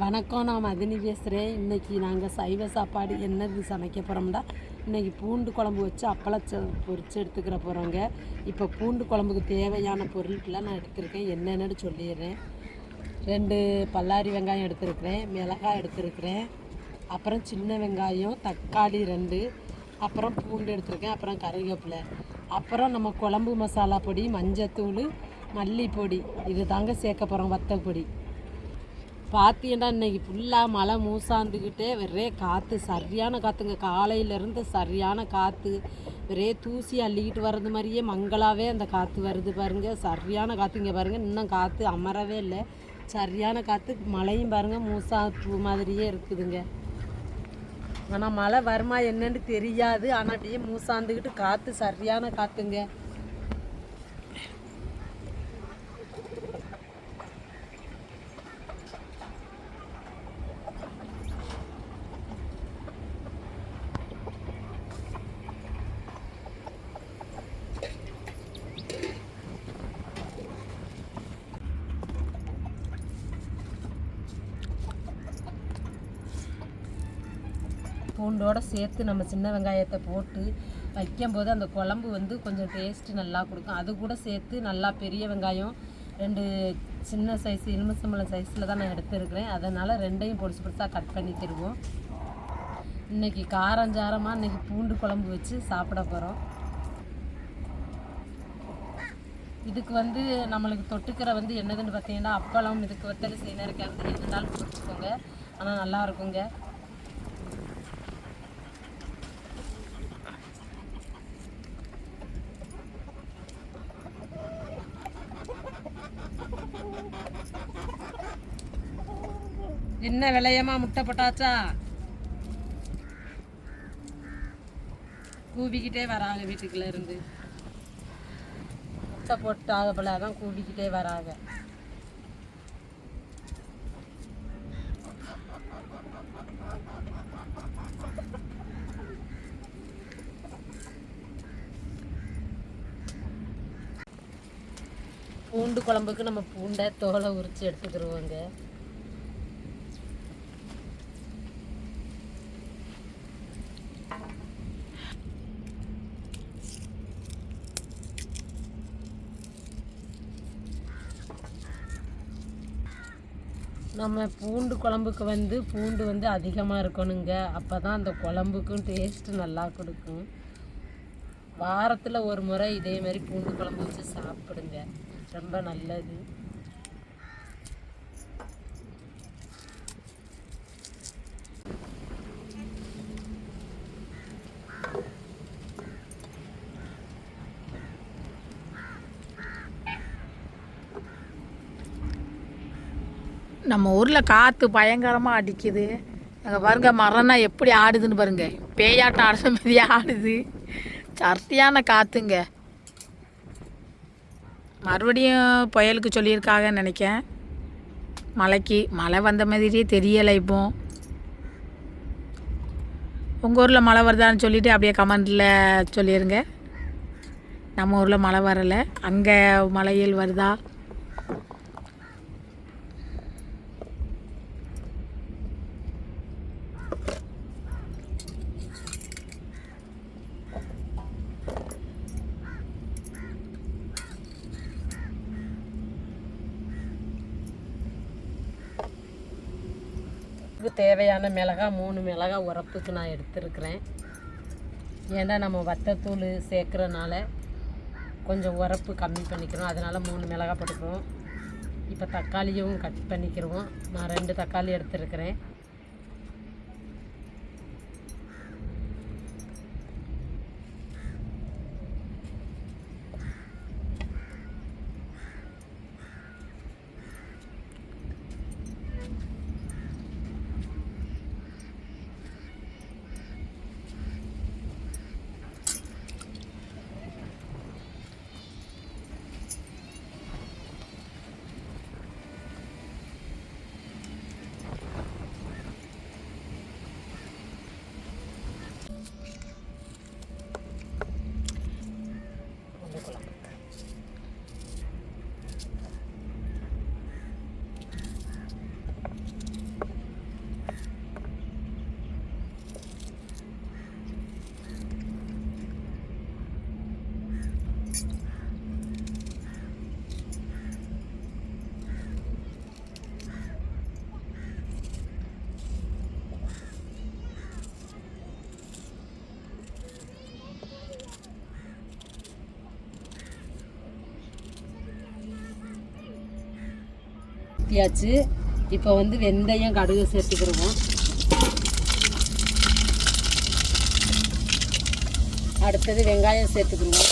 வணக்கம் நான் மதினி பேசுகிறேன் இன்றைக்கி நாங்கள் சைவ சாப்பாடு என்னது சமைக்க போகிறோம்னா இன்றைக்கி பூண்டு குழம்பு வச்சு அப்பளச்ச பொரித்து எடுத்துக்கிற போகிறோங்க இப்போ பூண்டு குழம்புக்கு தேவையான பொருட்கள்லாம் நான் எடுத்திருக்கேன். என்னென்னு சொல்லிடுறேன். ரெண்டு பல்லாரி வெங்காயம் எடுத்திருக்கிறேன். மிளகாய் எடுத்திருக்கிறேன். அப்புறம் சின்ன வெங்காயம் தக்காளி ரெண்டு. அப்புறம் பூண்டு எடுத்திருக்கேன். அப்புறம் கருவேப்பிலை. அப்புறம் நம்ம குழம்பு மசாலா பொடி மஞ்சத்தூள் மல்லிப்பொடி. இது தாங்க சேர்க்க போகிறோம் வத்தப்பொடி பார்த்தீங்கன்னா இன்னைக்கு ஃபுல்லாக மழை மூசாந்துக்கிட்டே வெறே காற்று சரியான காற்றுங்க காலையிலேருந்து சரியான காற்று ஒரே தூசி அள்ளிக்கிட்டு வர்றது மாதிரியே மங்களாகவே அந்த காற்று வருது பாருங்க. சரியான காற்று இங்கே பாருங்கள் இன்னும் காற்று அமரவே இல்லை. சரியான காற்று மழையும் பாருங்கள் மூசா பூ மாதிரியே இருக்குதுங்க. ஆனால் மழை வருமா என்னன்னு தெரியாது. ஆனால் அப்படியே மூசாந்துக்கிட்டு காற்று சரியான காற்றுங்க பூண்டோடு சேர்த்து நம்ம சின்ன வெங்காயத்தை போட்டு வைக்கும்போது அந்த குழம்பு வந்து கொஞ்சம் டேஸ்ட்டு நல்லா கொடுக்கும். அது கூட சேர்த்து நல்லா பெரிய வெங்காயம் ரெண்டு சின்ன சைஸ் எலுமிச்சம்பழம் சைஸில் தான் நான் எடுத்துருக்கிறேன். அதனால் ரெண்டையும் பொடிசு பொடிசாக கட் பண்ணி தருவோம் இன்றைக்கி காரஞ்சாரமாக இன்றைக்கி பூண்டு குழம்பு வச்சு சாப்பிட போகிறோம் இதுக்கு வந்து நம்மளுக்கு தொட்டுக்கிற வந்து என்னதுன்னு பார்த்தீங்கன்னா அப்பளம் இதுக்கு வத்தல் செய்யணும் வந்து எது இருந்தாலும் பிடிச்சிக்கோங்க. ஆனால் நல்லா இருக்குங்க. என்ன விலையமா முட்டை போட்டாச்சா? கூவிக்கிட்டே வராங்க வீட்டுக்குள்ள இருந்து. முட்டை போட்டாத போல அதான் கூவிக்கிட்டே வராங்க. பூண்டு குழம்புக்கு நம்ம பூண்டை தோலை உரித்து எடுத்துக்கிடுவோங்க நம்ம பூண்டு குழம்புக்கு வந்து பூண்டு வந்து அதிகமாக இருக்கணுங்க. அப்போ தான் அந்த குழம்புக்கும் டேஸ்ட்டு நல்லா கொடுக்கும். வாரத்தில் ஒரு முறை இதே மாதிரி பூண்டு குழம்பு வச்சு சாப்பிடுங்க. ரொம்ப நல்லது. நம்ம ஊரில் காற்று பயங்கரமாக அடிக்குது. அங்கே பாருங்க மரம்னா எப்படி ஆடுதுன்னு பாருங்க. பேயாட்டம் ஆடுற மாதிரியே ஆடுது. சர்த்தியான காற்றுங்க மறுபடியும் புயலுக்கு சொல்லியிருக்காங்க நினைக்கேன் மழைக்கு மழை வந்த மாதிரியே தெரியலை இப்போ. உங்கள் ஊரில் மழை வருதான்னு சொல்லிவிட்டு அப்படியே கமெண்டில் சொல்லிடுங்க நம்ம ஊரில் மழை வரலை. அங்கே மலையில் வருதா? தேவையான மிளகா மூணு மிளகா உரப்புக்கு நான் எடுத்துருக்கிறேன். ஏன்னா நம்ம வத்தத்தூள் சேர்க்குறனால கொஞ்சம் உரப்பு கம்மி பண்ணிக்கிறோம். அதனால் மூணு மிளகா போட்டுக்கிறோம் இப்போ தக்காளியும் கட் பண்ணிக்கிறோம் நான் ரெண்டு தக்காளி எடுத்துருக்கிறேன். ஊற்றியாச்சு இப்போ வந்து வெந்தயம் கடுகு சேர்த்துக்கிடுவோம் அடுத்தது வெங்காயம் சேர்த்துக்கிடுவோம்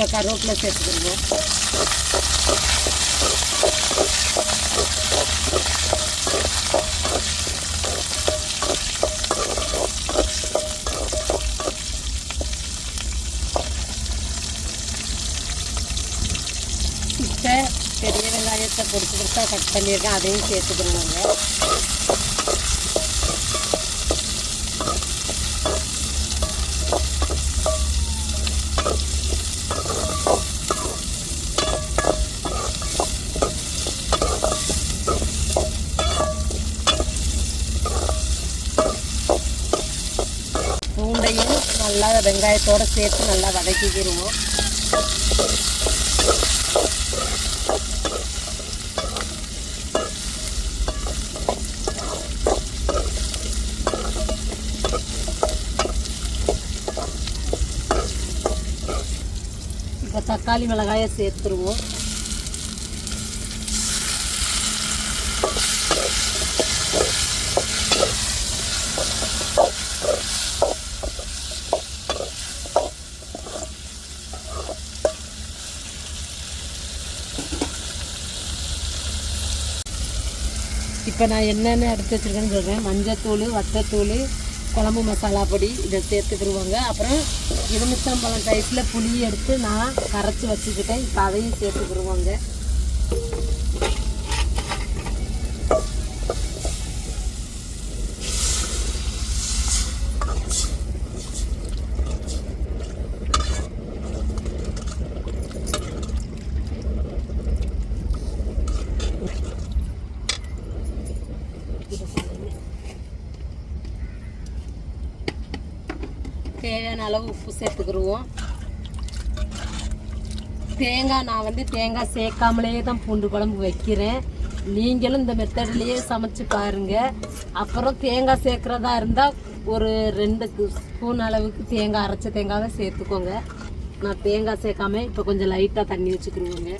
இப்போ கருவேப்பிலை சேர்த்துக்கிடுவோம் இப்போ பெரிய வெங்காயத்தை பொறுத்து பொடிச்சா கட் பண்ணியிருக்கேன் அதையும் சேர்த்துக்கிடுவாங்க நல்லா வெங்காயத்தோட சேர்த்து நல்லா வதக்கிக்கிடுவோம் இப்போ தக்காளி மிளகாயை சேர்த்துருவோம். இப்போ நான் என்னென்ன எடுத்து வச்சுருக்கேன்னு சொல்கிறேன் மஞ்சத்தூள் வத்தத்தூள் குழம்பு மசாலா பொடி இதை சேர்த்துக்கிடுவாங்க அப்புறம் எலுமிச்சம்பழம் டைப்பில் புளி எடுத்து நான் கரைச்சி வச்சுக்கிட்டேன். இப்போ அதையும் சேர்த்துக்கிடுவாங்க தேவையான அளவு உப்பு சேர்த்துக்கிடுவோம் தேங்காய் நான் வந்து தேங்காய் சேர்க்காமலே தான் பூண்டு குழம்பு வைக்கிறேன். நீங்களும் இந்த மெத்தட்லேயே சமைச்சு பாருங்க. அப்புறம் தேங்காய் சேர்க்குறதா இருந்தால் ஒரு ரெண்டு ஸ்பூன் அளவுக்கு தேங்காய் அரைச்ச தேங்காவை சேர்த்துக்கோங்க. நான் தேங்காய் சேர்க்காம இப்போ கொஞ்சம் லைட்டாக தண்ணி வச்சுக்கிடுவோங்க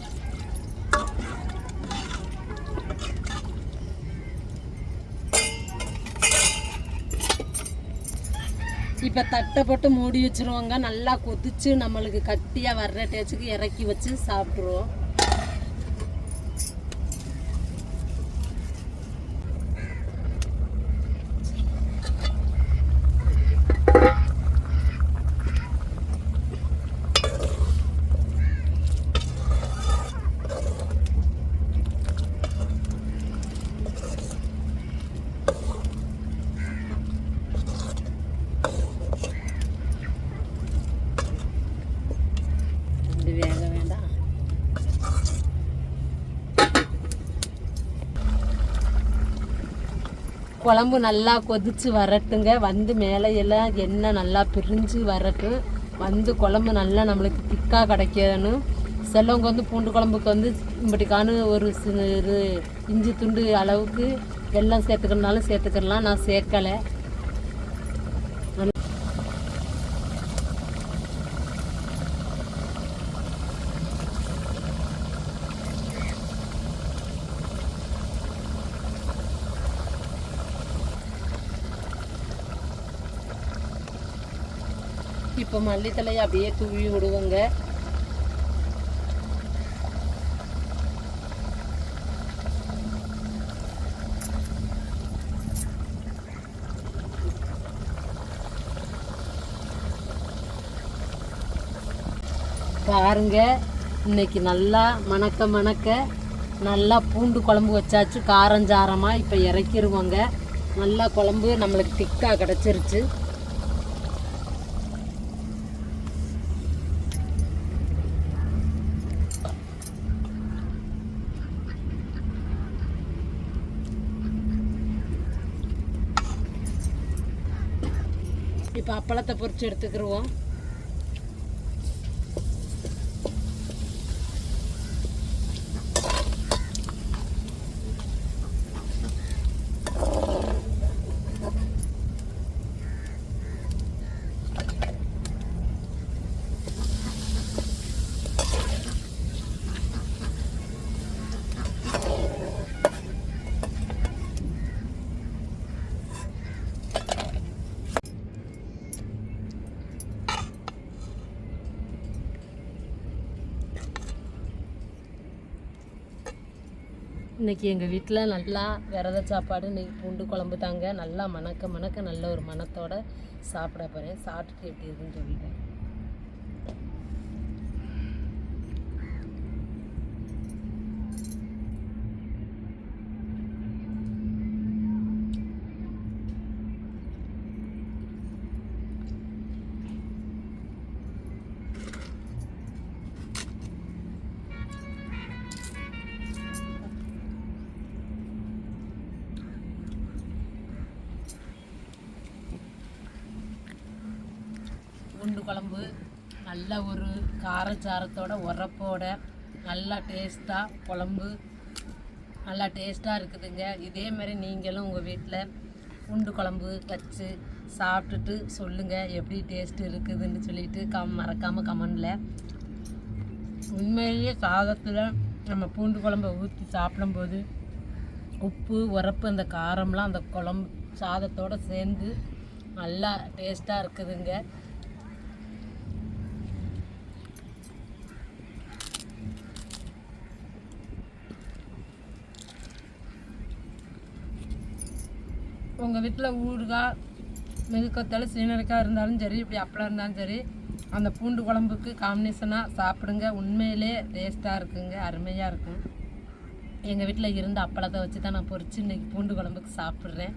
இப்போ தட்டை போட்டு மூடி வச்சிருவாங்க. நல்லா கொதிச்சு நம்மளுக்கு கட்டியாக வர்ற டேச்சுக்கு இறக்கி வச்சு சாப்பிட்ருவோம் குழம்பு நல்லா கொதிச்சு வரட்டுங்க. வந்து மேலே எல்லாம் எண்ணெய் நல்லா பிரிஞ்சு வரட்டும் வந்து குழம்பு நல்லா நம்மளுக்கு திக்காக கிடைக்கணும். சிலவங்க வந்து பூண்டு குழம்புக்கு வந்து இப்படிக்கான ஒரு சிறு இஞ்சி துண்டு அளவுக்கு எல்லாம் சேர்த்துக்கணுனாலும் சேர்த்துக்கலாம் நான் சேர்க்கலை. இப்போ மல்லித்தலையை அப்படியே தூவி விடுவோங்க. பாருங்க இன்னைக்கு நல்லா மணக்க மணக்க நல்லா பூண்டு குழம்பு வச்சாச்சு. காரஞ்சாரமாக இப்போ இறக்கிருவோங்க. நல்லா குழம்பு நம்மளுக்கு திக்காக கிடச்சிருச்சு. இப்போ அப்பளத்தை பொறிச்சு எடுத்துக்கிருவோம். இன்றைக்கி எங்கள் வீட்டில் நல்லா விரத சாப்பாடு இன்றைக்கி பூண்டு குழம்பு தாங்க. நல்லா மணக்க மணக்க நல்ல ஒரு மணத்தோட சாப்பிட போகிறேன் சாப்பிட்டுட்டு எப்படி இருக்குன்னு சொல்லிட்டேன். பூண்டு குழம்பு நல்ல ஒரு காரச்சாரத்தோட உரப்போட நல்லா டேஸ்ட்டாக குழம்பு நல்லா டேஸ்ட்டாக இருக்குதுங்க. இதே மாதிரி நீங்களும் உங்கள் வீட்டில் பூண்டு குழம்பு வச்சு சாப்பிட்டுட்டு சொல்லுங்கள் எப்படி டேஸ்ட் இருக்குதுன்னு சொல்லிட்டு கம் மறக்காமல் கமெண்டில் உண்மையிலேயே சாதத்தில் நம்ம பூண்டு குழம்பை ஊற்றி சாப்பிடும்போது உப்பு உரப்பு அந்த காரம்லாம் அந்த குழம்பு சாதத்தோடு சேர்ந்து நல்லா டேஸ்ட்டாக இருக்குதுங்க. உங்கள் வீட்டில் ஊறுகாய் மெதுக்கத்தாலும் சீனருக்காக இருந்தாலும் சரி இப்படி அப்பளம் இருந்தாலும் சரி அந்த பூண்டு குழம்புக்கு காம்பினேஷனாக சாப்பிடுங்க. உண்மையிலே டேஸ்ட்டாக இருக்குங்க அருமையாக இருக்கும். எங்கள் வீட்டில் இருந்த அப்பளத்தை வச்சு தான் நான் பொரிச்சு இன்றைக்கி பூண்டு குழம்புக்கு சாப்பிட்றேன்.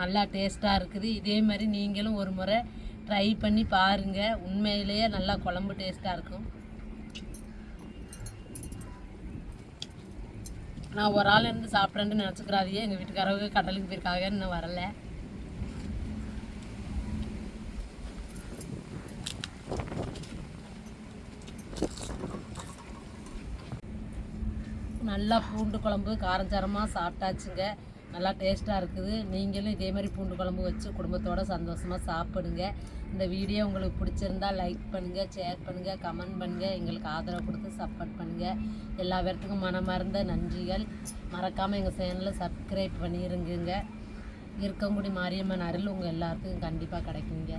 நல்லா டேஸ்ட்டாக இருக்குது. இதே மாதிரி நீங்களும் ஒரு முறை ட்ரை பண்ணி பாருங்கள் உண்மையிலேயே நல்லா குழம்பு டேஸ்ட்டாக இருக்கும். நான் ஒரு ஆள் இருந்து சாப்பிட்றேன்னு நினச்சிக்கிறாதீங்க எங்கள் வீட்டுக்காரவங்க கடலுக்கு போயிருக்காங்க இன்னும் வரல. நல்லா பூண்டு குழம்பு காரஞ்சாரமாக சாப்பிட்டாச்சுங்க. நல்லா டேஸ்ட்டாக இருக்குது. நீங்களும் இதே மாதிரி பூண்டு குழம்பு வச்சு குடும்பத்தோட சந்தோஷமாக சாப்பிடுங்க. இந்த வீடியோ உங்களுக்கு பிடிச்சிருந்தா லைக் பண்ணுங்கள் ஷேர் பண்ணுங்கள் கமெண்ட் பண்ணுங்கள் எங்களுக்கு ஆதரவு கொடுத்து சப்போர்ட் பண்ணுங்கள் எல்லா பேர்த்துக்கும் மனமார்ந்த நன்றிகள். மறக்காமல் எங்கள் சேனலை சப்ஸ்கிரைப் பண்ணிருங்குங்க. இருக்கங்குடி மாரியம்மன் அருள் உங்கள் எல்லாத்துக்கும் கண்டிப்பாக கிடைக்குங்க.